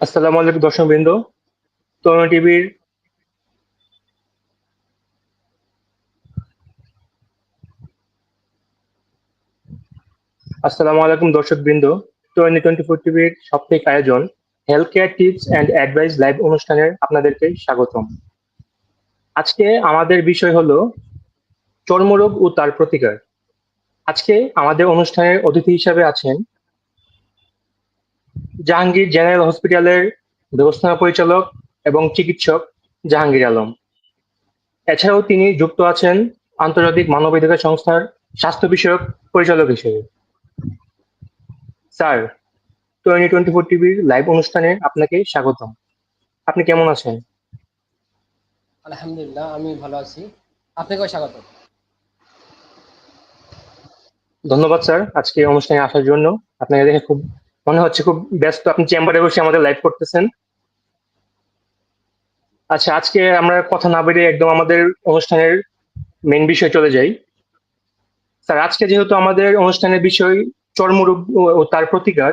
আসসালামু আলাইকুম দর্শক বৃন্দ তরুণ টিভির আসসালামু আলাইকুম দর্শক বৃন্দ টোয়েন্টি টোয়েন্টি ফোর টিভির সাপ্তাহিক আয়োজন health care tips and advice live অনুষ্ঠানের আপনাদেরকে স্বাগতম। আজকে আমাদের বিষয় হলো চর্মরোগ ও তার প্রতিকার। আজকে আমাদের অনুষ্ঠানের অতিথি হিসাবে আছেন জাহাঙ্গীর জেনারেল হসপিটালের ব্যবস্থাপনা পরিচালক এবং চিকিৎসক জাহাঙ্গীর আলম। এছাড়াও তিনি যুক্ত আছেন আন্তর্জাতিক মানবাধিকার সংস্থার স্বাস্থ্য বিষয়ক পরিচালক হিসেবে। স্যার টোয়েন্টি টোয়েন্টি ফোর টিভির লাইভ অনুষ্ঠানে আপনাকে স্বাগতম। আপনি কেমন আছেন? আলহামদুলিল্লাহ আমি ভালো আছি। আপনাকেও স্বাগত। ধন্যবাদ স্যার। আজকে অনুষ্ঠানে আসার জন্য আপনাকে দেখে খুব মনে হচ্ছে খুব ব্যস্ত। আপনি চেম্বারে বসে আমাদের লাইভ করতেছেন। আচ্ছা আজকে আমরা কথা না বেরিয়ে একদম আমাদের অনুষ্ঠানের মেন বিষয় চলে যাই। স্যার, আজকে যেহেতু আমাদের অনুষ্ঠানের বিষয় চর্মরোগ ও- তার প্রতিকার,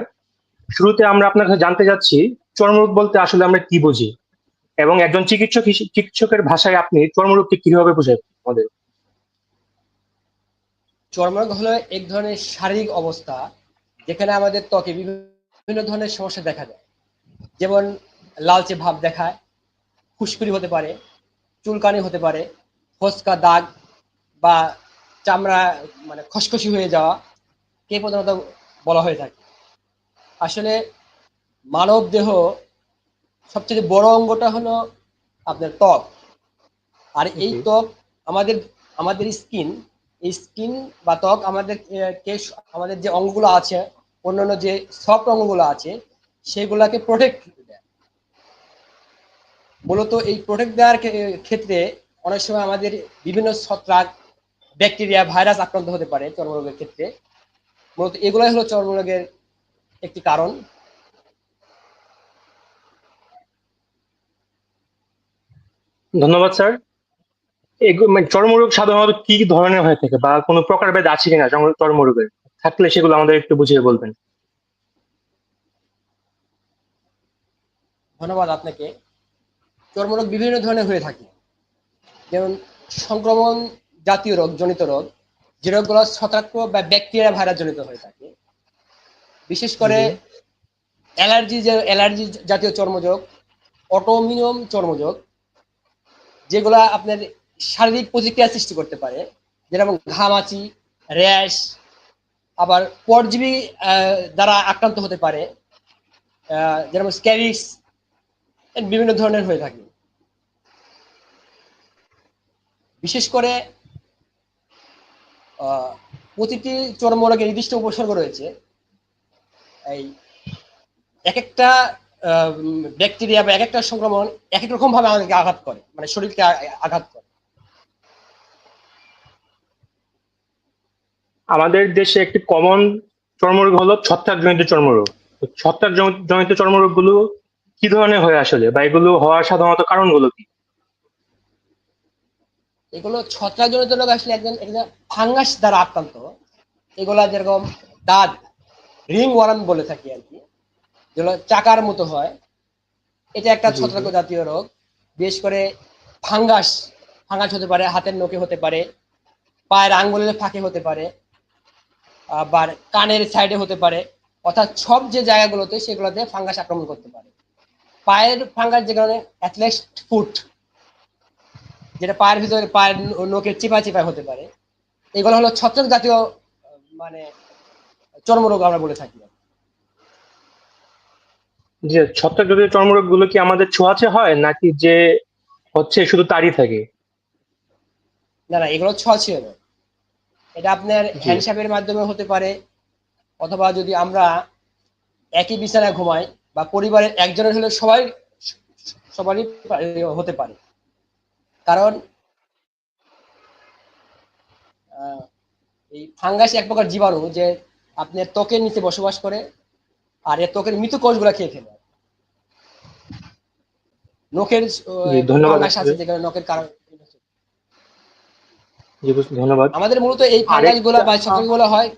শুরুতে আমরা আপনার কাছে জানতে যাচ্ছি, চর্মরোগ বলতে আসলে আমরা কি বুঝি? এবং একজন চিকিৎসক চিকিৎসকের ভাষায় আপনি চর্মরোগকে কীভাবে বোঝাবেন আমাদের? চর্মরোগ হলো এক ধরনের শারীরিক অবস্থা যেখানে আমাদের ত্বকে বিভিন্ন ধরনের সমস্যা দেখা যায় যেমন লালচে ভাব দেখায় ফুসকুড়ি হতে পারে চুলকানি হতে পারে ফসকা দাগ বা চামড়া মানে খসখসি হয়ে যাওয়া কে প্রধানত বলা হয়ে থাকে। আসলে মানব দেহ সবচেয়ে বড় অঙ্গটা হলো আপনার ত্বক। আর এই ত্বক আমাদের আমাদের স্কিন এই স্কিন বা ত্বক আমাদের কে আমাদের যে অঙ্গগুলো আছে অন্যান্য যে সফট অঙ্গগুলো আছে, সেগুলাকে প্রোটেক্ট দেয়। মূলত এই প্রোটেক্ট দেওয়ার ক্ষেত্রে অনেক সময় আমাদের বিভিন্ন ছত্রাক ব্যাকটেরিয়া ভাইরাস আক্রান্ত হতে পারে চর্মরোগের ক্ষেত্রে। মূলত এগুলাই হলো চর্মরোগের একটি কারণ। ধন্যবাদ, স্যার। মানে চর্মরোগ সাধারণত কি ধরনের হয়ে থাকে বা কোনো প্রকারভেদ আছে কিনা চর্ম- চর্মরোগের? থাকলে সেগুলো আমাদের একটু বুঝিয়ে বলবেন। ধন্যবাদ আপনাকে। চর্মরোগ বিভিন্ন ধরনের হয়ে থাকে। যেমন সংক্রমণ জাতীয় রোগ জনিত রোগ যে রোগগুলো ছত্রাক বা ব্যাকটেরিয়া ভাইরাস জনিত হয়ে থাকে। বিশেষ করে অ্যালার্জি যে অ্যালার্জি জাতীয় চর্মযোগ অটোমিনিয়ম চর্মযোগ যেগুলা আপনার শারীরিক প্রতিক্রিয়া সৃষ্টি করতে পারে যেরকম ঘামাচি র্যাশ আবার পরজীবী দ্বারা আক্রান্ত হতে পারে। যেরকম স্ক্যারিস বিভিন্ন ধরনের হয়ে থাকে। বিশেষ করে প্রতিটি চর্মরোগের নির্দিষ্ট উপসর্গ রয়েছে। এই এক একটা ব্যাকটেরিয়া বা এক একটা সংক্রমণ এক এক রকম ভাবে আমাদেরকে আঘাত করে। মানে শরীরকে আঘাত করে। আমাদের দেশে একটি কমন চর্মরোগ হলো ছত্রাকজনিত চর্মরোগ। ছত্রাক জন- জনিত চর্মরোগগুলো কি ধরনের হয় আসলে? বা এগুলো হওয়ার সাধারণত কারণগুলো কি? এগুলো ছত্রাক ছত্রাকজনিত রোগ আসলে একজন ফাঙ্গাস দ্বারা আক্রান্ত। এগুলা যেরকম দাঁত রিং ওয়ারাম বলে থাকি আর কি যেগুলো চাকার মতো হয়। এটা একটা। ছত্রাক জাতীয় রোগ। বিশেষ করে ফাঙ্গাস ফাঙ্গাস হতে পারে হাতের নখে হতে পারে পায়ের আঙ্গুলের ফাঁকে হতে পারে। আবার কানের সাইডে হতে পারে অর্থাৎ সব যে জায়গাগুলোতে সেগুলোতে ফাঙ্গাস আক্রমণ করতে পারে। পায়ের ফাঙ্গাস যেখানে অ্যাথলেস্ট ফুট যেটা পায়ের ভিতরে পায়ের ন- নখের চিপা চিপা হতে পারে এগুলো হলো ছত্রাক জাতীয় মানে চর্মরোগ আমরা বলে থাকি। যে ছত্রাক জাতীয় চর্মরোগগুলো কি আমাদের ছোঁয়াচে হয় নাকি যে হচ্ছে শুধু তারই থাকে? না না এগুলো ছোঁয়াছে নয় এটা আপনার। হ্যান্ডসাপের মাধ্যমে হতে পারে অথবা যদি আমরা একই বিছানায় ঘুমাই বা পরিবারের একজনের হলে সবাই সবারই হতে পারে কারণ আহ, এই ফাঙ্গাস এক প্রকার জীবাণু যে আপনার ত্বকের নিচে বসবাস করে আর এর ত্বকের মৃত কোষগুলা খেয়ে ফেলে নখের ধন্যবাদ ফাঙ্গাস আছে। যেখানে নখের কারণ ধন্যবাদ। আমাদের মূলত এই ফাঙ্গাসগুলা বা ছত্রাকগুলো হয়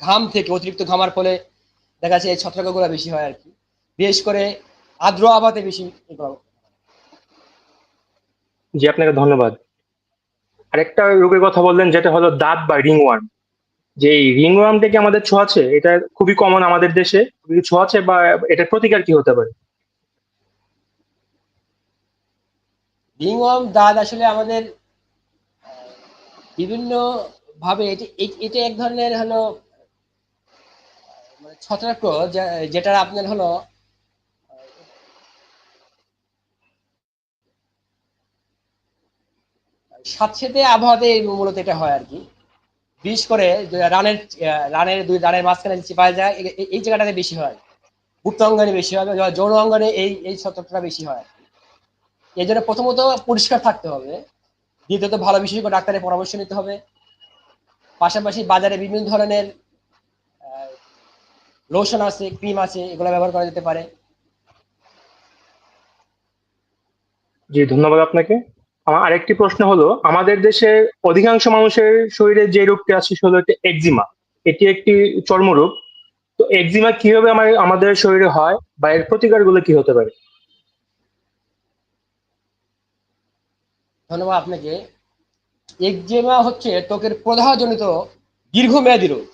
ঘাম থেকে অতিরিক্ত ঘামার ফলে দেখা যাচ্ছে এই ছত্রাকগুলো বেশি হয় আর কি। বিশেষ করে আর্দ্র আবাতে বেশি জি আপনাকে ধন্যবাদ। আরেকটা রোগের কথা বললেন যেটা হলো দাঁত বা রিংওয়ার্ম। যে এই রিংওয়ার্মটা কি আমাদের ছোঁয়াছে এটা খুবই কমন আমাদের দেশে। ছোঁয়াছে বা এটার প্রতিকার কি হতে পারে? রিংওয়ার্ম দাঁত আসলে আমাদের বিভিন্ন ভাবে এটি এক ধরনের হলো মানে ছত্রাক যেটা আপনার হলো স্যাঁতসেঁতে আবহাওয়াতে মূলত এটা হয় আর কি। বিশেষ করে রানের রানের দুই রানের মাঝখানে চিপায় যায় এই জায়গাটাতে বেশি হয়। গুপ্ত অঙ্গনে বেশি হয় যৌন অঙ্গনে এই এই ছত্রাকটা বেশি হয় এই জন্য প্রথমত পরিষ্কার থাকতে হবে। দ্বিতীয়ত ভালো বিশেষজ্ঞ ডাক্তারের পরামর্শ নিতে হবে। পাশাপাশি বাজারে বিভিন্ন ধরনের লোশন আছে ক্রিম আছে, এগুলো ব্যবহার করা যেতে পারে। জি, ধন্যবাদ আপনাকে। আমার আরেকটি প্রশ্ন হলো, আমাদের দেশে অধিকাংশ মানুষের শরীরে যে রোগটি আছে, সেটা হলো একজিমা এটি একটি চর্মরোগ। তো একজিমা কীভাবে আমার আমাদের শরীরে হয় বা এর প্রতিকারগুলো কি হতে পারে? ধন্যবাদ আপনাকে। একজিমা হচ্ছে ত্বকের প্রদাহজনিত দীর্ঘমেয়াদী রোগ।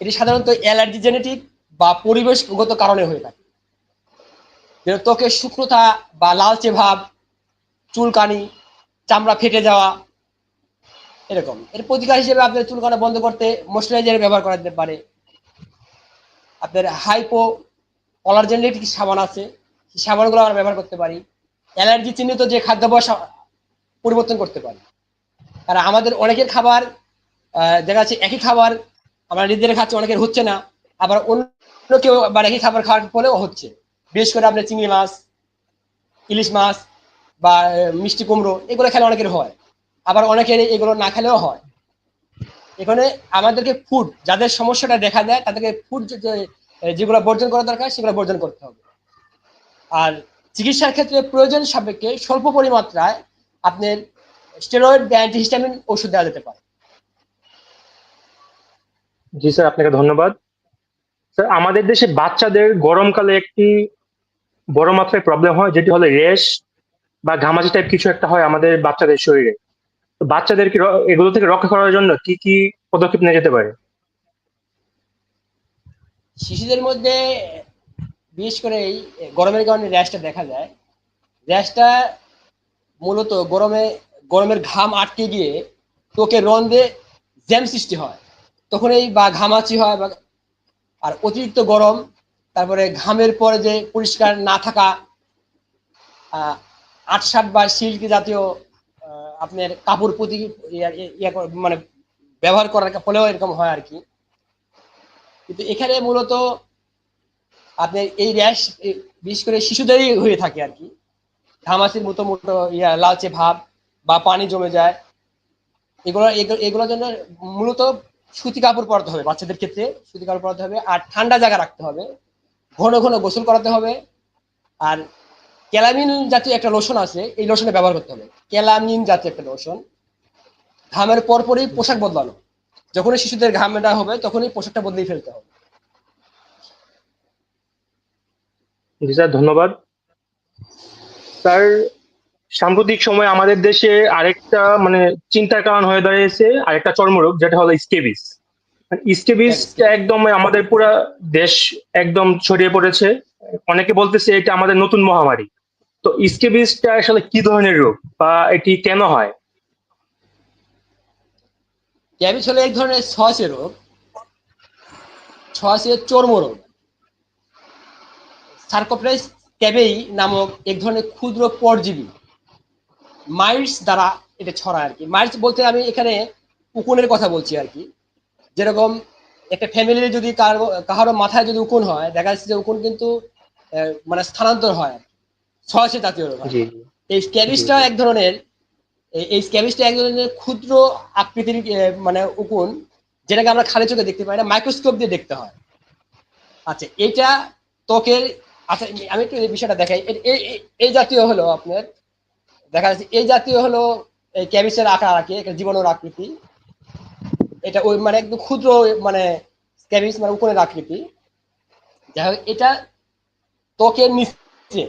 এটি সাধারণত অ্যালার্জি জেনেটিক বা পরিবেশগত কারণে হয়ে থাকে। যেমন ত্বকের শুষ্কতা বা লালচে ভাব, চুলকানি, চামড়া ফেটে যাওয়া এরকম। এর প্রতিকার হিসেবে আপনার চুলকানা বন্ধ করতে ময়শ্চারাইজার ব্যবহার করা যেতে পারে। আপনার হাইপো অলার্জেনেটিক সাবান আছে। সেই সাবানগুলো আমরা ব্যবহার করতে পারি। অ্যালার্জি চিহ্নিত যে খাদ্যাভ্যাস পরিবর্তন করতে পারি। কারণ আমাদের অনেকের খাবার দেখা যাচ্ছে একই খাবার আমরা নিজেদের খাচ্ছি, অনেকের হচ্ছে না। আবার অন্য কেউ আবার একই খাবার খাওয়ার ফলেও হচ্ছে। বিশেষ করে আপনার চিংড়ি মাছ, ইলিশ মাছ বা মিষ্টি কুমড়ো, এগুলো খেলে অনেকের হয়। আবার অনেকের এগুলো না খেলেও হয়। এখানে আমাদেরকে ফুড যাদের সমস্যাটা দেখা দেয়, তাদেরকে ফুড যেগুলো বর্জন করা দরকার, সেগুলো বর্জন করতে হবে। আর চিকিৎসার ক্ষেত্রে প্রয়োজন সাপেক্ষে স্বল্প পরিমাত্রায় আপনার স্টেরয়েড বা অ্যান্টিহিস্টামিন ওষুধ দেওয়া যেতে পারে। জি স্যার আপনাকে ধন্যবাদ। স্যার আমাদের দেশে বাচ্চাদের গরমকালে একটি বড় মাত্রায় প্রবলেম হয় যেটি হলো রেশ বা ঘামাচি টাইপ কিছু একটা হয় আমাদের বাচ্চাদের শরীরে। তো বাচ্চাদেরকে এগুলো থেকে রক্ষা করার জন্য কি কি পদক্ষেপ নেওয়া যেতে পারে? শিশুদের মধ্যে বিশেষ করে এই গরমের কারণে র্যাশটা দেখা যায়। র্যাশটা মূলত গরমে, গরমের ঘাম আটকে গিয়ে ত্বকের রন্ধে জ্যাম সৃষ্টি হয়। তখন এই বা ঘামাচি হয় বা আর অতিরিক্ত গরম, তারপরে ঘামের পরে যে পরিষ্কার না থাকা আটসাট বা সিল্ক জাতীয় আপনার কাপড় প্রতি মানে ব্যবহার করার ফলেও এরকম হয় আর কি। কিন্তু এখানে মূলত আপনার এই র্যাশ বিশেষ করে শিশুদেরই হয়ে থাকে আর কি। ঘামাচির মতো মতো ইয়া, লালচে ভাব বা পানি জমে যায়, এগুলো এগুলো- এগুলোর জন্য মূলত সুতি কাপড় পরাতে হবে বাচ্চাদের ক্ষেত্রে, সুতি কাপড় পরাতে হবে, আর ঠান্ডা জায়গা রাখতে হবে, ঘন ঘন গোসল করাতে হবে, আর ক্যালামিন জাতীয় একটা লোশন আছে, এই লোশনে ব্যবহার করতে হবে, ক্যালামিন জাতীয় একটা লোশন, ঘামের পরপরই পোশাক বদলানো, যখনই শিশুদের ঘামেটা হবে তখনই পোশাকটা বদলিয়ে ফেলতে হবে। ধন্যবাদ। স্যার, সাম্প্রতিক সময় আমাদের দেশে আরেকটা মানে চিন্তার কারণ হয়ে দাঁড়িয়েছে, আরেকটা চর্মরোগ, যেটা হলো স্কেবিস। স্কেবিস একদম আমাদের পুরা দেশ একদম ছড়িয়ে পড়েছে। অনেকে বলতেছে এটা আমাদের নতুন মহামারী। তো স্কেবিসটা আসলে কি ধরনের রোগ বা এটি কেন হয়? ক্যাবিস হলো এক ধরনের ছয়াশি রোগ ছয়াশি চর্ম রোগ সার্কোপ্লাইস ক্যাবেই নামক এক ধরনের ক্ষুদ্র পরজীবী মাইটস দ্বারা এটা ছড়ায় আর কি মাইটস বলতে আমি এখানে উকুনের কথা বলছি আর কি যেরকম একটা ফ্যামিলির যদি কারও কাহারো মাথায় যদি উকুন হয় দেখা যাচ্ছে যে উকুন কিন্তু মানে স্থানান্তর হয় ছয়াশি জাতীয় রোগ এই স্ক্যাবিসটা এক ধরনের এই- এই স্ক্যাবিসটা এক ধরনের ক্ষুদ্র আকৃতির মানে উকুন যেটাকে আমরা খালি চোখে দেখতে পাই না মাইক্রোস্কোপ দিয়ে দেখতে হয়। আচ্ছা এটা ত্বকের আচ্ছা আমি একটু এই বিষয়টা দেখাই। এই জাতীয় হলো আপনার, দেখা যাচ্ছে, এই জাতীয় হলো এই ক্যাবিসের আকার আর কি, একটা জীবাণুর আকৃতি। এটা ওই মানে একদম ক্ষুদ্র মানে স্ক্যাবিস মানে উকুনের আকৃতি। যাই হোক এটা ত্বকের নিচে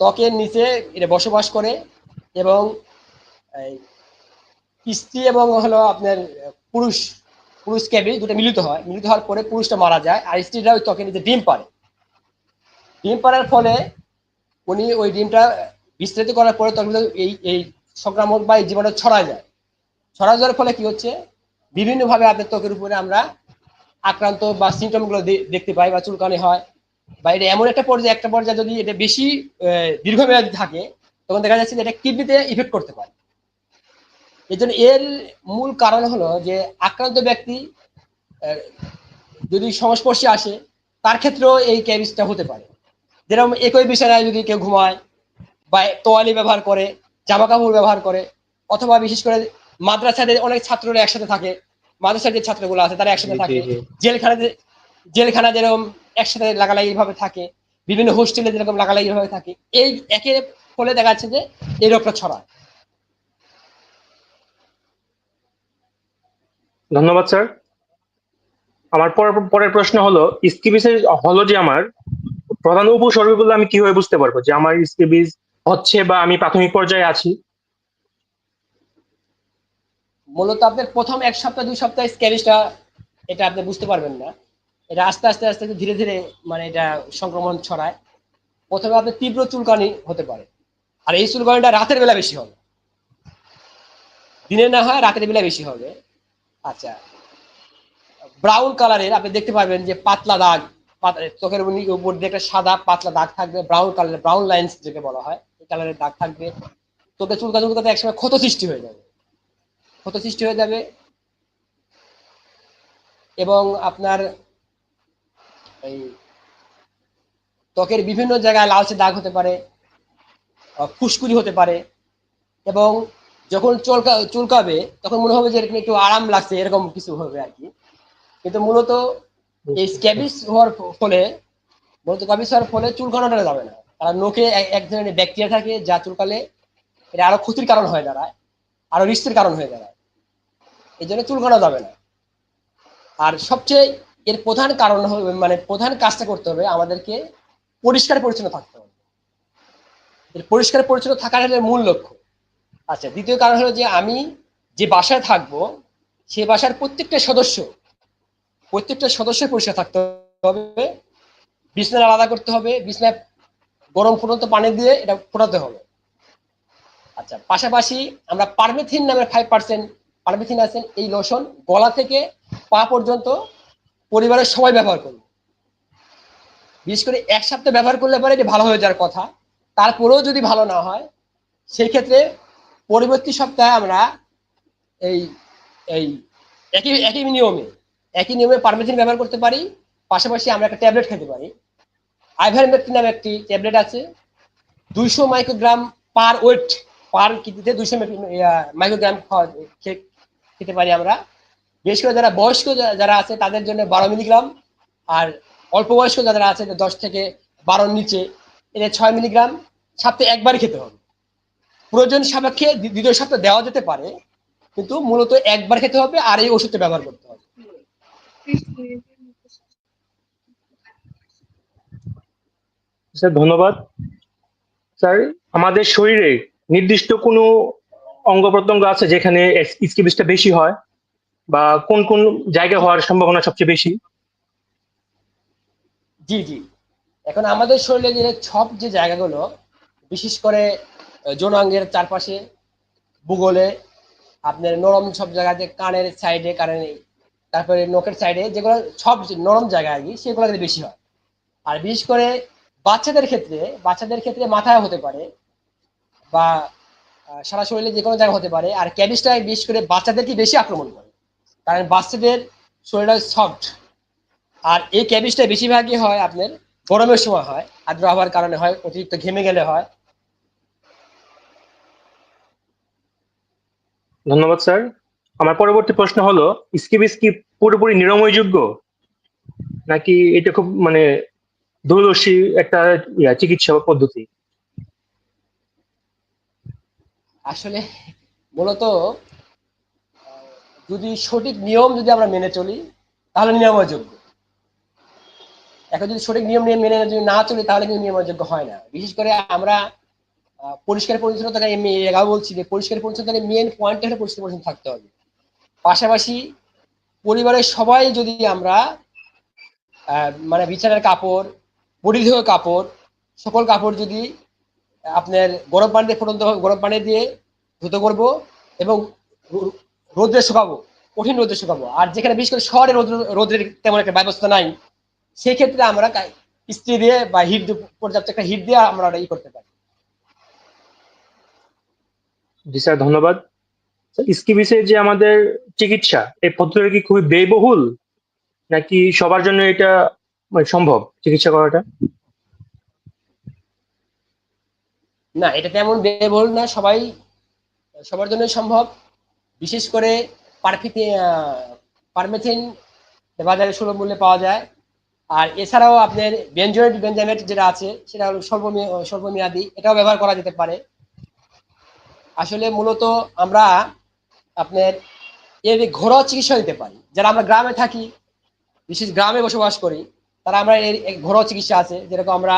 ত্বকের নিচে এটা বসবাস করে এবং স্ত্রী এবং হলো আপনার পুরুষ পুরুষ ক্যাবি দুটো মিলিত হয়। মিলিত হওয়ার পরে পুরুষটা মারা যায়, আর স্ত্রীরা ওই ত্বকের নিচে ডিম পারে ডিম পাড়ার ফলে উনি ওই ডিমটা বিস্তারিত করার পরে তখন এই এই সংক্রামক বা এই জীবাণু ছড়া যায়। ছড়া যাওয়ার ফলে কি হচ্ছে? বিভিন্নভাবে আপনার ত্বকের উপরে আমরা আক্রান্ত বা সিমটমগুলো দে- দেখতে পাই বা চুলকানি হয় বা এটা এমন একটা পর্যায়ে একটা পর্যায়ে যদি এটা বেশি দীর্ঘমেয়াদী থাকে, তখন দেখা যাচ্ছে যে এটা কিডনিতে ইফেক্ট করতে পারে। এই জন্য এর মূল কারণ হলো যে আক্রান্ত ব্যক্তি যদি সংস্পর্শে আসে, তার ক্ষেত্রেও এই ক্যাবিসটা হতে পারে। যেরকম একই বিছানায় যদি কেউ ঘুমায় বা তোয়ালি ব্যবহার করে জামা কাপড় ব্যবহার করে অথবা বিশেষ করে মাদ্রাসাদের অনেক ছাত্ররা একসাথে থাকে মাদ্রাসার যে ছাত্রগুলো আছে তারা একসাথে থাকে। জেলখানাতে জেলখানা যেরকম একসাথে লাগালাগি ভাবে থাকে বিভিন্ন হোস্টেলে যেরকম লাগালাগি ভাবে থাকে এই একের ফলে দেখা যাচ্ছে যে এই রোগটা ছড়ায়। ধন্যবাদ স্যার। আমার পর- পরের প্রশ্ন হলো স্কিবিসের হলো যে আমার প্রধান উপসর্গগুলো আমি কীভাবে বুঝতে পারব যে আমার স্কিবিস হচ্ছে বা আমি প্রাথমিক পর্যায়ে আছি? মূলত আপনার প্রথম এক সপ্তাহ, দুই সপ্তাহ স্ক্যারিসটা এটা আপনি বুঝতে পারবেন না। এটা আস্তে আস্তে আস্তে ধীরে ধীরে মানে এটা সংক্রমণ ছড়ায়। প্রথমে আপনার তীব্র চুলকানি হতে পারে। আর এই চুলকানিটা রাতের বেলা বেশি হবে। দিনে না হয় রাতের বেলা বেশি হবে। আচ্ছা। ব্রাউন কালারের আপনি দেখতে পারবেন যে পাতলা দাগ চোখের উপর- দিয়ে একটা সাদা পাতলা দাগ থাকবে ব্রাউন কালারের ব্রাউন লাইন্স যেটা বলা হয় এই কালারের দাগ থাকবে। চোখে চুলকা চুলকাতে একসময় ক্ষত সৃষ্টি হয়ে যাবে। ক্ষত সৃষ্টি হয়ে যাবে। এবং আপনার এই ত্বকের বিভিন্ন জায়গায় লালচে দাগ হতে পারে আহ, ফুসকুড়ি হতে পারে। এবং যখন চুলকা চুলকাবে তখন মনে হবে যে এরকম একটু আরাম লাগছে এরকম কিছু হবে আর কি। কিন্তু মূলত এই স্ক্যাবিস হওয়ার ফলে মূলত স্ক্যাবিস হওয়ার ফলে চুলকানোটা যাবে না। কারণ নোকে এক- ধরনের ব্যাকটেরিয়া থাকে যা চুলকালে এটা আরও ক্ষতির কারণ হয়ে দাঁড়ায়, আরও রিস্কের কারণ হয়ে দাঁড়ায়। এই জন্য চুলকানো যাবে না। আর সবচেয়ে এর প্রধান কারণ হবে মানে প্রধান কাজটা করতে হবে আমাদেরকে পরিষ্কার পরিচ্ছন্ন থাকতে হবে। এর পরিষ্কার পরিচ্ছন্ন থাকার হলো মূল লক্ষ্য। আচ্ছা দ্বিতীয় কারণ হলো যে আমি যে বাসায় থাকব, সে বাসার প্রত্যেকটা সদস্য প্রত্যেকটা সদস্যের পরিষ্কার থাকতে হবে। বিছনা আলাদা করতে হবে, বিছনায় গরম ফুটন্ত পানি দিয়ে এটা ফোটাতে হবে। আচ্ছা পাশাপাশি আমরা পারমেথিন নামের ফাইভ পার্সেন্ট পারমেথিন আছেন এই লোশন গলা থেকে পা পর্যন্ত পরিবারের সবাই ব্যবহার করবে বিশেষ করে এক সপ্তাহ ব্যবহার করলে পরে এটি ভালো হয়ে যাওয়ার কথা। তারপরেও যদি ভালো না হয় সেই ক্ষেত্রে পরবর্তী সপ্তাহে আমরা এই এই একই একই নিয়মে একই নিয়মে পারমেথিন ব্যবহার করতে পারি, পাশাপাশি আমরা একটা ট্যাবলেট খেতে পারি। আইভারমেথিন নামে একটি ট্যাবলেট আছে? দুইশো মাইক্রোগ্রাম পার ওয়েট পার কেজিতে দুইশো মাইক্রোগ্রাম খাওয়া খেতে পারি আমরা। বিশেষ করে যারা বয়স্ক যারা আছে, তাদের জন্য বারো মিলিগ্রাম আর অল্প বয়স্ক যারা আছে দশ থেকে বারোর নিচে এটা ছয় মিলিগ্রাম সপ্তাহে একবারই খেতে হবে। প্রয়োজন সাপেক্ষে দ্বিতীয় সপ্তাহে দেওয়া যেতে পারে, কিন্তু মূলত একবার খেতে হবে, আর এই ওষুধটা ব্যবহার করতে হবে। স্যার, ধন্যবাদ। স্যার, আমাদের শরীরে নির্দিষ্ট কোনো অঙ্গ প্রত্যঙ্গ আছে যেখানে স্কিবিসটা বেশি হয়? বা কোন কোন জায়গায় হওয়ার সম্ভাবনা সবচেয়ে বেশি? জি জি। এখন আমাদের শরীরে যে সব যে জায়গাগুলো, বিশেষ করে যৌনাঙ্গের চারপাশে, ভূগোলে, আপনার নরম সব জায়গাতে, কানের সাইডে, কানের তারপরে নখের সাইডে যেগুলো সব নরম জায়গা আর কি, সেগুলো কিন্তু বেশি হয়। আর বিশেষ করে বাচ্চাদের ক্ষেত্রে বাচ্চাদের ক্ষেত্রে মাথায় হতে পারে বা সারা শরীরে যে কোনো জায়গায় হতে পারে। আর ক্যাবিসটা বিশেষ করে বাচ্চাদেরকে বেশি আক্রমণ করে? কারণ বাচ্চাদের শরীরটা সফট আর এই ক্যাবিসটা বেশিরভাগই হয় আপনার গরমের সময় হয়। আদ্র হওয়ার কারণে হয়, অতিরিক্ত ঘেমে গেলে হয়। ধন্যবাদ, স্যার। আমার পরবর্তী প্রশ্ন হলো স্কিবিস কি পুরোপুরি নিরাময়যোগ্য? নাকি এটা খুব মানে দূরদর্শী একটা চিকিৎসা পদ্ধতি? আসলে মূলত যদি সঠিক নিয়ম যদি আমরা মেনে চলি, তাহলে নিরাময়যোগ্য। এখন যদি সঠিক নিয়ম নিয়ে মেনে যদি না চলে, তাহলে কিন্তু নিয়মযোগ্য হয় না। বিশেষ করে আমরা পরিষ্কার পরিচ্ছন্নতা এর বলছি যে, পরিষ্কার পরিচ্ছন্নতার মেন পয়েন্ট হলো পরিষ্কার পরিচ্ছন্ন থাকতে হবে। পাশাপাশি পরিবারের সবাই যদি আমরা মানে বিছানার কাপড় পরিধেয় কাপড়, সকল কাপড় যদি আপনার গরম পানি দিয়ে ফুটন্ত গরম পানি দিয়ে ধুতে করব এবং রোদ্রে শুকাবো, কঠিন রোদ্রে শুকাবো। আর যেখানে বিশেষ করে শহরে রোদ্র রোদ্রের তেমন একটা ব্যবস্থা নাই সেই ক্ষেত্রে আমরা ইস্ত্রি দিয়ে বা হিট পর্যাপ্ত একটা হিট দিয়ে আমরা ই করতে পারি। জি স্যার, ধন্যবাদ। স্কিবিসের যে আমাদের চিকিৎসা, এই পদ্ধতিটা কি খুবই ব্যয়বহুল? নাকি সবার জন্য এটা মানে সম্ভব চিকিৎসা করাটা? না, এটা তেমন ব্যয়বহুল না, সবাই, সবার জন্য সম্ভব। বিশেষ করে পারফিতি পারমেথিন বাজারে সুলভ মূল্যে পাওয়া যায়। আর এছাড়াও আপনার বেঞ্জয়েড বেঞ্জামেট যেটা আছে, সেটা হলো স্বল্পমেয়া- স্বল্পমেয়াদী, এটাও ব্যবহার করা যেতে পারে। আসলে মূলত আমরা আপনার এর ঘরোয়া চিকিৎসা নিতে পারি। যারা আমরা গ্রামে থাকি, বিশেষ গ্রামে বসবাস করি, তারা আমরা এর ঘরোয়া চিকিৎসা আছে, যেরকম আমরা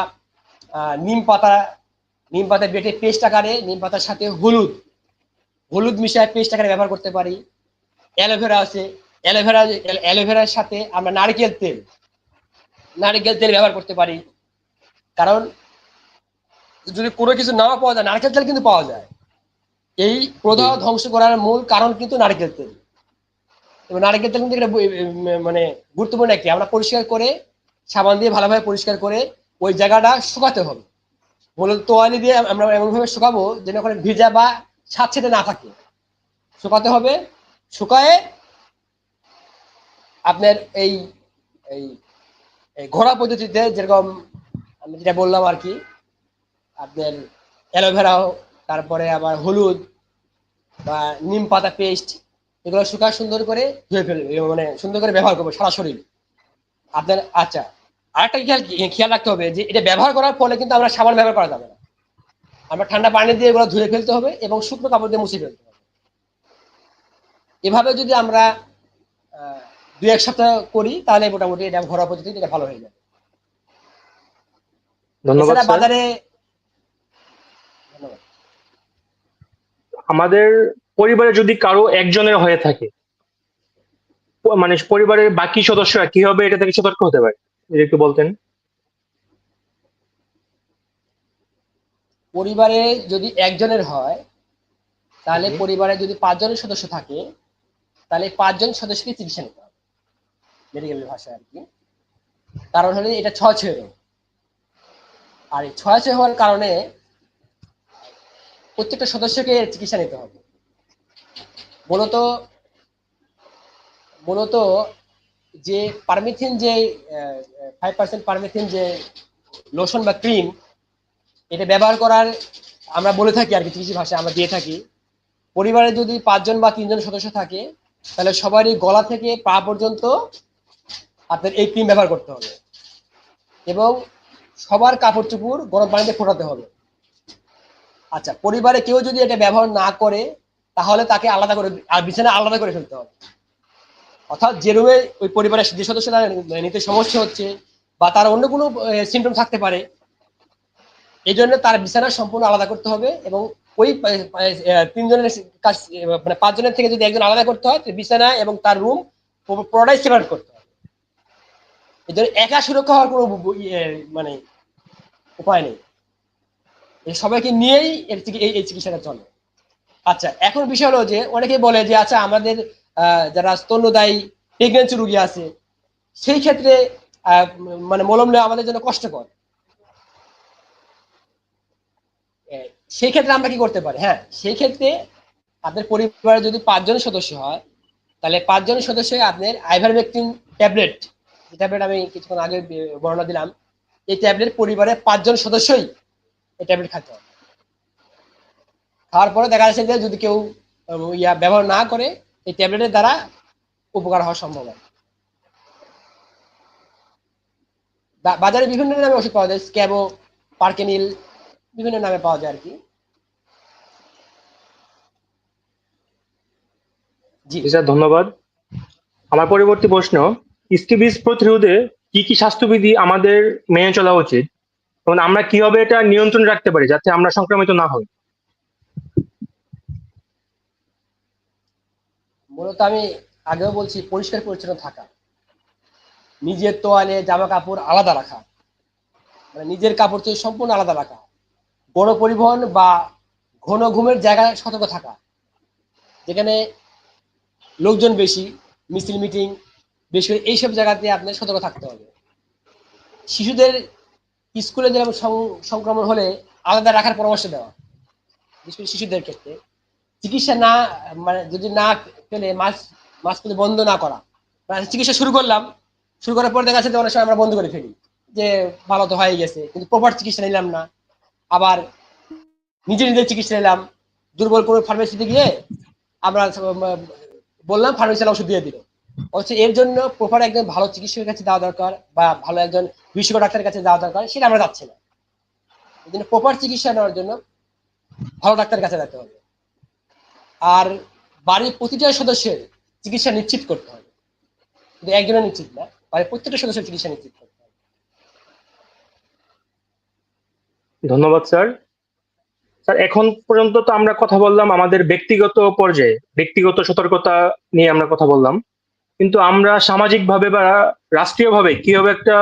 নিম পাতা নিম পাতা বেটে পেস্ট আকারে, নিম পাতার সাথে হলুদ হলুদ মিশায় পেস্ট আকারে ব্যবহার করতে পারি। অ্যালোভেরা আছে, অ্যালোভেরা, অ্যালোভেরার সাথে আমরা নারকেল তেল নারকেল তেল ব্যবহার করতে পারি। কারণ, যদি কোনো কিছু নাও পাওয়া যায়, নারকেল তেল কিন্তু পাওয়া যায়। এই প্রদাহ ধ্বংস করার মূল কারণ কিন্তু নারকেল তেল। এবং নারকেল তেল কিন্তু উম, মানে গুরুত্বপূর্ণ একটি। আমরা পরিষ্কার করে সাবান দিয়ে ভালোভাবে পরিষ্কার করে ওই জায়গাটা শুকাতে হবে। মূলত তোয়ালি দিয়ে আমরা এমনভাবে শুকাবো যেন ওখানে ভিজা বা স্বাচ্ছেদে না থাকে। শুকাতে হবে। শুকায়ে আপনার এই এই এই ঘোড়া পদ্ধতিতে যেরকম আমি যেটা বললাম আর কি আপনার অ্যালোভেরা তারপরে আবার হলুদ বা নিম পাতা পেস্ট এগুলো শুকা সুন্দর করে ধুয়ে ফেলবে মানে সুন্দর করে ব্যবহার করব সারা শরীর। আপনার আচ্ছা আরেকটা খেয়াল খেয়াল রাখতে হবে যে এটা ব্যবহার করার ফলে কিন্তু আমরা সাবান ব্যবহার করা যাবে না। আমরা ঠান্ডা পানি দিয়ে এগুলো ধুয়ে ফেলতে হবে এবং শুকনো কাপড় দিয়ে মুছে ফেলতে হবে। এভাবে যদি আমরা আহ, দুই এক সপ্তাহ করি তাহলে মোটামুটি এটা ঘরোয়া পদ্ধতিতে এটা ভালো হয়ে যাবে। ধন্যবাদ বাজারে আমাদের পরিবারে যদি কারও একজনের হয়ে থাকে মানে পরিবারের বাকি সদস্যরা কীভাবে এটা থেকে সতর্ক হতে পারে? যদি একটু বলতেন। পরিবারে যদি একজনের হয় তাহলে পরিবারে যদি পাঁচজনের সদস্য থাকে তাহলে পাঁচজন সদস্যকে চিকিৎসা নিতে হবে মেডিকেল ভাষায় আর কি। কারণ হলে এটা ছয় ছয় রোগ। আর এই ছয় ছয় হওয়ার কারণে প্রত্যেকটা সদস্যকে চিকিৎসা নিতে হবে। মূলত মূলত যে পারমিথিন যে ফাইভ পার্সেন্ট পারমিথিন যে লোশন বা ক্রিম এটা ব্যবহার করার আমরা বলে থাকি আর কি কিছু ভাষায় আমরা দিয়ে থাকি। পরিবারে যদি পাঁচজন বা তিনজন সদস্য থাকে, তাহলে সবারই গলা থেকে পা পর্যন্ত আপনার এই ক্রিম ব্যবহার করতে হবে। এবং সবার কাপড় চুপড় গরম পানিতে ফোটাতে হবে। আচ্ছা পরিবারে কেউ যদি এটা ব্যবহার না করে তাহলে তাকে আলাদা করে আর বিছানা আলাদা করে ফেলতে হবে। অর্থাৎ যে রুমে ওই পরিবারের যে সদস্যরা নিতে সমস্যা হচ্ছে বা তার অন্য কোনো সিমটম থাকতে পারে এই জন্য তার বিছানা সম্পূর্ণ আলাদা করতে হবে এবং ওই তিনজনের কাজ মানে পাঁচজনের থেকে যদি একজন আলাদা করতে হয় বিছানা এবং তার রুম পুরোটাই সেপারেট করতে হবে। এই জন্য একা সুরক্ষা হওয়ার কোনো ইয়ে, মানে উপায় নেই। এই সবাইকে নিয়েই এর এই এই চিকিৎসাটা চলে। আচ্ছা এখন বিষয় হলো যে, অনেকেই বলে যে আচ্ছা আমাদের যারা স্তন্যদায়ী প্রেগনেন্সি রুগী আছে, সেই ক্ষেত্রে মানে মলম নেওয়া আমাদের জন্য কষ্টকর। সেই ক্ষেত্রে আমরা কি করতে পারি? হ্যাঁ সেই ক্ষেত্রে আপনার পরিবারে যদি পাঁচজন সদস্য হয়, তাহলে পাঁচজন সদস্য আপনার আইভারমেকটিন ট্যাবলেট ট্যাবলেট আমি কিছুক্ষণ আগে বর্ণনা দিলাম, এই ট্যাবলেট পরিবারের পাঁচজন সদস্যই এই ট্যাবলেট খেতে হবে খাওয়ার পরে দেখা যাচ্ছে যে যদি কেউ ইয়া ব্যবহার না করে, এই ট্যাবলেটের দ্বারা উপকার হওয়া সম্ভব হয়। বাজারে বিভিন্ন নামে ওষুধ পাওয়া যায়, স্ক্যাবো, পার্কেনিল, বিভিন্ন নামে পাওয়া যায় আর কি। জি। স্যার, ধন্যবাদ। আমার পরবর্তী প্রশ্ন স্কিবিস প্রতিরোধে কি কি স্বাস্থ্যবিধি আমাদের মেনে চলা উচিত? এবং আমরা কীভাবে এটা নিয়ন্ত্রণ রাখতে পারি যাতে আমরা সংক্রমিত না হই? মূলত আমি আগেও বলছি, পরিষ্কার পরিচ্ছন্ন থাকা। নিজের তোয়ালে জামা কাপড় আলাদা রাখা। মানে নিজের কাপড় থেকে সম্পূর্ণ আলাদা রাখা। গণ পরিবহন বা ঘন ঘুমের জায়গায় সতর্ক থাকা। যেখানে লোকজন বেশি, মিছিল, মিটিং বেশি এইসব জায়গাতে আপনার সতর্ক থাকতে হবে। শিশুদের স্কুলে যেরকম সংক্রমণ হলে আলাদা রাখার পরামর্শ দেওয়া। বিশেষ করে শিশুদের ক্ষেত্রে। চিকিৎসা না মানে যদি না পেলে মাস মাস পেলে বন্ধ না করা। মানে চিকিৎসা শুরু করলাম, শুরু করার পর দেখা যাচ্ছে অনেক সময় আমরা বন্ধ করে ফেলি। যে ভালো তো হয়ে গেছে, কিন্তু প্রপার চিকিৎসা নিলাম না। আবার নিজে নিজে চিকিৎসা নিলাম। দুর্বল কোনো ফার্মেসিতে গিয়ে আমরা বললাম ফার্মেসির ওষুধ দিয়ে দিল। হচ্ছে এর জন্য প্রপার একজন ভালো চিকিৎসকের কাছে যাওয়া দরকার বা ভালো একজন বিশেষজ্ঞ ডাক্তারের কাছে যাওয়া দরকার, সেটা আমরা যাচ্ছি না। এই জন্য প্রপার চিকিৎসা নেওয়ার জন্য ভালো ডাক্তারের কাছে যেতে হবে। আর বাড়ির প্রতিটা সদস্যের চিকিৎসা নিশ্চিত করতে হবে। শুধু একজনের নিশ্চিত না, বাড়ির প্রত্যেকটা সদস্যের চিকিৎসা নিশ্চিত করতে হবে। ধন্যবাদ, স্যার। স্যার, এখন পর্যন্ত তো আমরা কথা বললাম আমাদের ব্যক্তিগত পর্যায়ে, ব্যক্তিগত সতর্কতা নিয়ে আমরা কথা বললাম। কিন্তু আমরা সামাজিকভাবে বা রাষ্ট্রীয়ভাবে কীভাবে একটা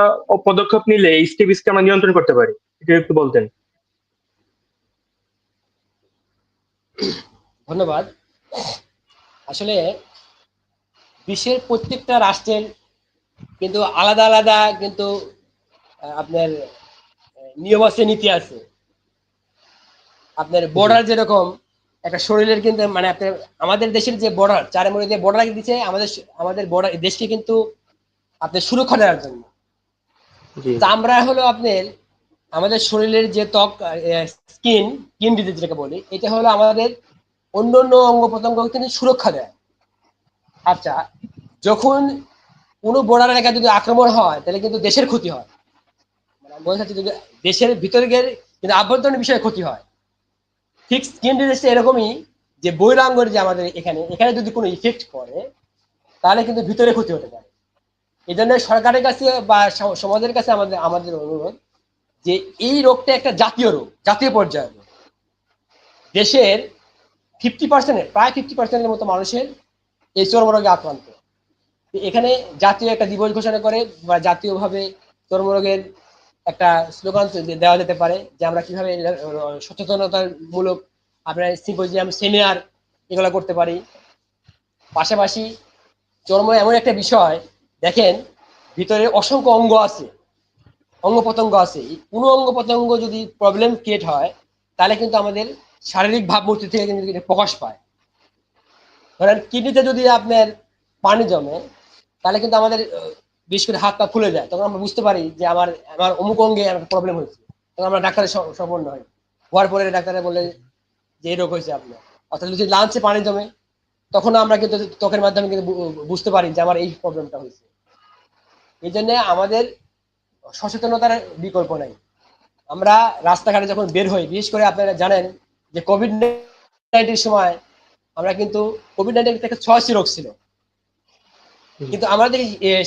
পদক্ষেপ নিলে এই স্টেবিসকে আমরা নিয়ন্ত্রণ করতে পারি? এটা একটু বলতেন। ধন্যবাদ। আসলে বিশ্বের প্রত্যেকটা রাষ্ট্রের কিন্তু আলাদা আলাদা কিন্তু আপনার নিয়ম আছে, নীতি আছে। আপনার বর্ডার যেরকম একটা শরীরের কিন্তু মানে আপনার আমাদের দেশের যে বর্ডার চারের মধ্যে যে বর্ডার দিচ্ছে আমাদের আমাদের বর্ডার দেশকে কিন্তু আপনার সুরক্ষা দেওয়ার জন্য। আমরা হলো আপনার আমাদের শরীরের যে ত্বক স্কিন স্কিন ডিজিজ যেটাকে বলি এটা হলো আমাদের অন্য অন্য অঙ্গ প্রত্যঙ্গ কিন্তু সুরক্ষা দেয়। আচ্ছা যখন কোনো বর্ডার এলাকা যদি আক্রমণ হয় তাহলে কিন্তু দেশের ক্ষতি হয়। মানে বলতে চাচ্ছি যদি দেশের ভিতরে গিয়ে কিন্তু আভ্যন্তরীণ বিষয়ে ক্ষতি হয়। ঠিক স্কিন এরকমই যে বৈরাঙ্গের যে আমাদের এখানে এখানে যদি কোনো ইফেক্ট করে, তাহলে কিন্তু ভিতরে ক্ষতি হতে পারে। এই জন্য সরকারের কাছে বা সমাজের কাছে আমাদের আমাদের অনুরোধ যে এই রোগটা একটা জাতীয় রোগ, জাতীয় পর্যায়ের রোগ। দেশের ফিফটি পার্সেন্টের প্রায় ফিফটি পার্সেন্টের মতো মানুষের এই চর্মরোগে আক্রান্ত। এখানে জাতীয় একটা দিবস ঘোষণা করে বা জাতীয়ভাবে চর্মরোগের একটা স্লোগান দেওয়া যেতে পারে যে আমরা কীভাবে সচেতনতামূলক আপনার সিম্পোজিয়াম, সেমিনার এগুলো করতে পারি। পাশাপাশি চর্ম এমন একটা বিষয়, দেখেন ভিতরে অসংখ্য অঙ্গ আছে, অঙ্গ প্রত্যঙ্গ আছে। কোনো অঙ্গ প্রত্যঙ্গ যদি প্রবলেম ক্রিয়েট হয়, তাহলে কিন্তু আমাদের শারীরিক ভাবমূর্তি থেকে কিন্তু এটা প্রকাশ পায়। ধরেন কিডনিতে যদি আপনার পানি জমে, তাহলে কিন্তু আমাদের বিশেষ করে হাত পা ফুলে যায়, তখন আমরা বুঝতে পারি যে আমার আমার অমুক অঙ্গে একটা প্রবলেম হয়েছে। তখন আমরা ডাক্তারের সম্পন্ন হয়। হওয়ার পরে ডাক্তারে বলে যে, এই রোগ হয়েছে আপনার। অর্থাৎ যদি লাঞ্চে পানি জমে, তখন আমরা কিন্তু ত্বকের মাধ্যমে কিন্তু বুঝতে পারি যে আমার এই প্রবলেমটা হয়েছে। এই জন্য আমাদের সচেতনতার বিকল্প নাই। আমরা রাস্তাঘাটে যখন বের হই, বিশেষ করে আপনারা জানেন যে কোভিড নাইন্টিন সময় আমরা কিন্তু কোভিড নাইন্টিন থেকে ছয়শি রোগ ছিল। কিন্তু আমাদের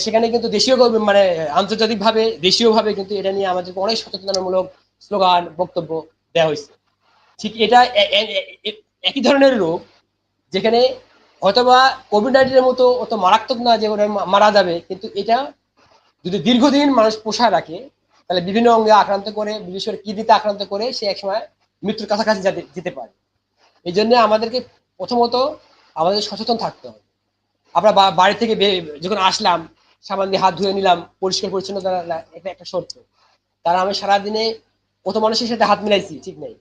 সেখানে কিন্তু দেশীয় মানে আন্তর্জাতিক ভাবে দেশীয় ভাবে কিন্তু এটা নিয়ে আমাদেরকে অনেক সচেতনতামূলক স্লোগান, বক্তব্য দেওয়া হয়েছে। ঠিক এটা একই ধরনের রোগ, যেখানে হয়তোবা কোভিড নাইন্টিনের মতো অত মারাত্মক না যে মারা যাবে, কিন্তু এটা যদি দীর্ঘদিন মানুষ পোষা রাখে, তাহলে বিভিন্ন অঙ্গে আক্রান্ত করে, বিশেষ করে কিডনিতে আক্রান্ত করে, সে একসময় মৃত্যুর কাছাকাছি যেতে পারে। এই জন্য আমাদেরকে প্রথমত আমাদের সচেতন থাকতে হবে। আমরা বাড়ি থেকে যখন আসলাম, সাবান দিয়ে হাত ধুয়ে নিলাম, পরিষ্কার পরিচ্ছন্ন এটা একটা শর্ত। তারা আমি সারাদিনে কত মানুষের সাথে হাত মিলাইছি, ঠিক নেই।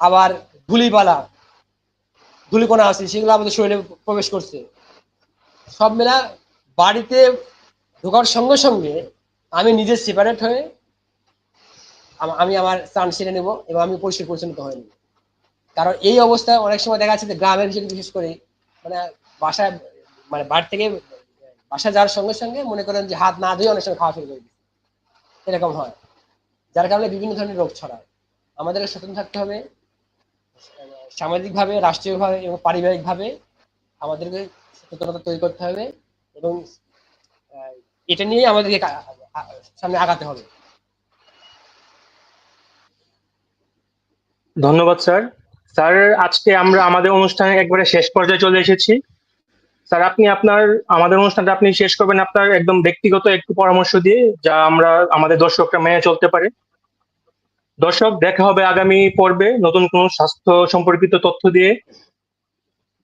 আবার ধুলিবালা, ধুলিকণা আছে, সেগুলো আমাদের শরীরে প্রবেশ করছে। সব মেলা বাড়িতে ঢোকার সঙ্গে সঙ্গে আমি নিজে সেপারেট হয়ে আমি আমার স্নান সেরে নেব এবং আমি পরিষ্কার পরিচ্ছন্ন হয়ে কারণ এই অবস্থায় অনেক সময় দেখা যাচ্ছে যে গ্রামের বিশেষ করে মানে বাসায় মানে বাড়ি থেকে বাসায় যাওয়ার সঙ্গে সঙ্গে মনে করেন যে হাত না ধুয়ে অনেক সময় খাওয়া শুরু করে দিচ্ছে এরকম হয়। যার কারণে বিভিন্ন ধরনের রোগ ছড়ায়। আমাদেরকে সচেতন থাকতে হবে। সামাজিকভাবে, রাষ্ট্রীয়ভাবে এবং পারিবারিকভাবে আমাদেরকে সচেতনতা তৈরি করতে হবে এবং এটা নিয়ে আমাদেরকে সামনে আগাতে হবে। ধন্যবাদ, স্যার। স্যার, আজকে আমরা আমাদের অনুষ্ঠানে একবারে শেষ পর্যায়ে চলে এসেছি। স্যার আপনি আপনার, আমাদের অনুষ্ঠানটা আপনি শেষ করবেন আপনার একদম ব্যক্তিগত একটু পরামর্শ দিয়ে, যা আমরা আমাদের দর্শকরা মেনে চলতে পারে। দর্শক, দেখা হবে আগামী পর্বে নতুন কোনো স্বাস্থ্য সম্পর্কিত তথ্য দিয়ে।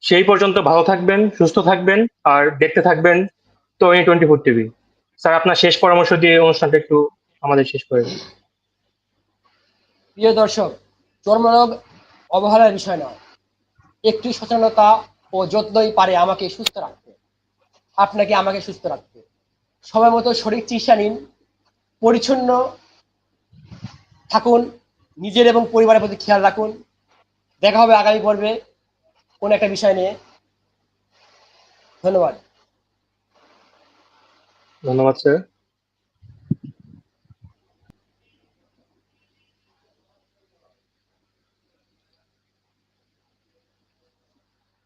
সেই পর্যন্ত ভালো থাকবেন, সুস্থ থাকবেন, আর দেখতে থাকবেন twenty twenty four TV sir আপনার শেষ পরামর্শ দিয়ে অনুষ্ঠানটা একটু আমাদের শেষ করে দিন। প্রিয় দর্শক, চর্মরোগ অবহেলার বিষয় নয়। একটি সচেতনতা ও যত্নই পারে আমাকে সুস্থ রাখতে। আপনাকে আমাকে সুস্থ রাখতে। সময় মতো শরীর চিকিৎসা নিন। পরিচ্ছন্ন থাকুন। নিজের এবং পরিবারের প্রতি খেয়াল রাখুন। দেখা হবে আগামী পর্বে কোন একটা বিষয় নিয়ে। ধন্যবাদ। ধন্যবাদ, স্যার।